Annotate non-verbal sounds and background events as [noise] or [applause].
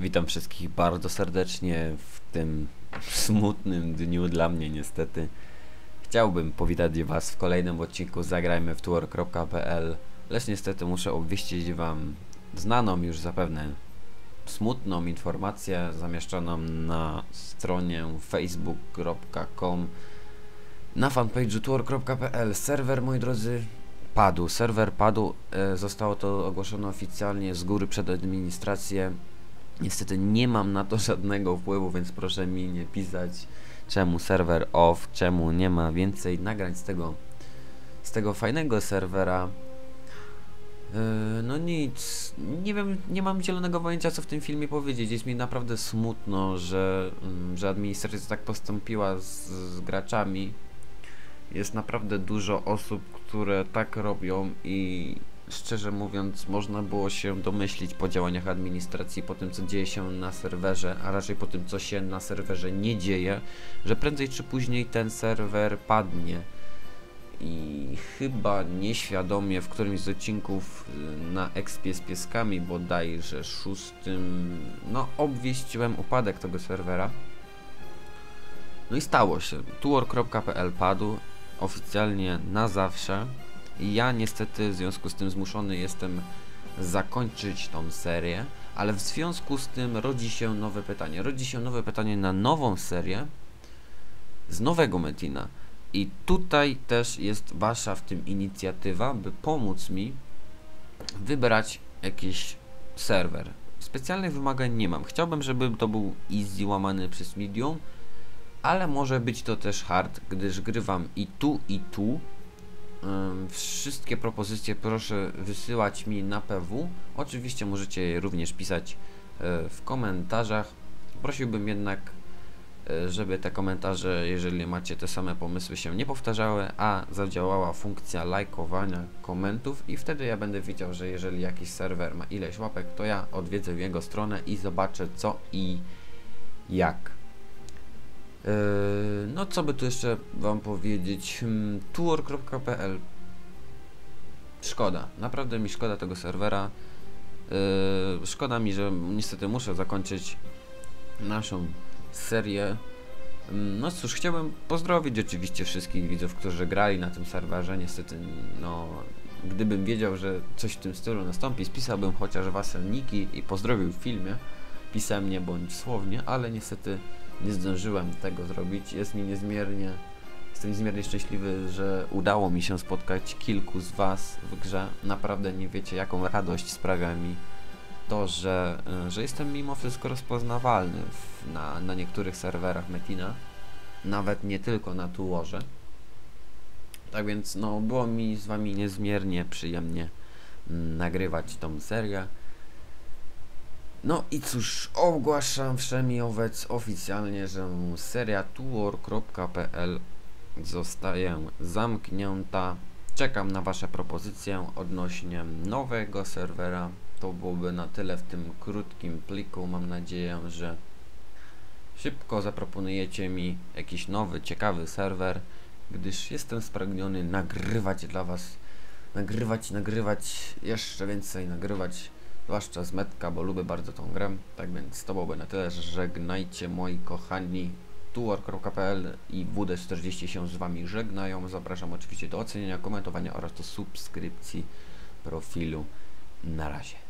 Witam wszystkich bardzo serdecznie w tym [laughs] smutnym dniu dla mnie niestety. Chciałbym powitać Was w kolejnym odcinku Zagrajmy w tour.pl lecz niestety muszę obwieścić Wam znaną już zapewne smutną informację zamieszczoną na stronie facebook.com na fanpage'u tour.pl Serwer, moi drodzy, padł. Serwer padł. E, zostało to ogłoszone oficjalnie z góry przed administrację. Niestety nie mam na to żadnego wpływu, więc proszę mi nie pisać czemu serwer off, czemu nie ma więcej nagrań z tego z tego fajnego serwera. Yy, no nic, nie wiem, nie mam zielonego pojęcia co w tym filmie powiedzieć. Jest mi naprawdę smutno, że, mm, że administracja tak postąpiła z, z graczami. Jest naprawdę dużo osób, które tak robią i szczerze mówiąc można było się domyślić po działaniach administracji, po tym co dzieje się na serwerze, a raczej po tym co się na serwerze nie dzieje, że prędzej czy później ten serwer padnie. I chyba nieświadomie w którymś z odcinków y, na expie z pieskami bodajże szóstym, no obwieściłem upadek tego serwera. No i stało się. Tuor.pl padł oficjalnie na zawsze. Ja niestety w związku z tym zmuszony jestem zakończyć tą serię, ale w związku z tym rodzi się nowe pytanie. Rodzi się nowe pytanie na nową serię z nowego Metina. I tutaj też jest wasza w tym inicjatywa, by pomóc mi wybrać jakiś serwer. Specjalnych wymagań nie mam. Chciałbym, żeby to był easy łamany przez medium, ale może być to też hard, gdyż grywam i tu, i tu. Wszystkie propozycje proszę wysyłać mi na PW. Oczywiście możecie je również pisać e, w komentarzach. Prosiłbym jednak, e, żeby te komentarze, jeżeli macie te same pomysły, się nie powtarzały, a zadziałała funkcja lajkowania komentów i wtedy ja będę widział, że jeżeli jakiś serwer ma ileś łapek, to ja odwiedzę jego stronę i zobaczę co i jak. Yy, no co by tu jeszcze wam powiedzieć? Hmm, Tour.pl Szkoda, naprawdę mi szkoda tego serwera. Yy, szkoda mi, że niestety muszę zakończyć naszą serię. Hmm, no cóż, chciałbym pozdrowić oczywiście wszystkich widzów, którzy grali na tym serwerze. Niestety, no, gdybym wiedział, że coś w tym stylu nastąpi, spisałbym chociaż wasze niki i pozdrowił w filmie, pisemnie bądź słownie, ale niestety nie zdążyłem tego zrobić. Jest mi niezmiernie, jestem niezmiernie szczęśliwy, że udało mi się spotkać kilku z Was w grze. Naprawdę nie wiecie, jaką radość sprawia mi to, że, e, że jestem mimo wszystko rozpoznawalny w, na, na niektórych serwerach Metina. Nawet nie tylko na Tuorze. Tak więc, no, było mi z Wami niezmiernie przyjemnie mm, nagrywać tą serię. No i cóż, ogłaszam wszemi obec oficjalnie, że seria tuor.pl zostaje zamknięta. Czekam na Wasze propozycje odnośnie nowego serwera. To byłoby na tyle w tym krótkim pliku. Mam nadzieję, że szybko zaproponujecie mi jakiś nowy, ciekawy serwer, gdyż jestem spragniony nagrywać dla Was, nagrywać, nagrywać, jeszcze więcej nagrywać zwłaszcza z Metka, bo lubię bardzo tą grę. Tak więc to byłoby na tyle, że żegnajcie moi kochani. Tuor.pl i WD40 się z Wami żegnają. Zapraszam oczywiście do ocenienia, komentowania oraz do subskrypcji profilu. Na razie.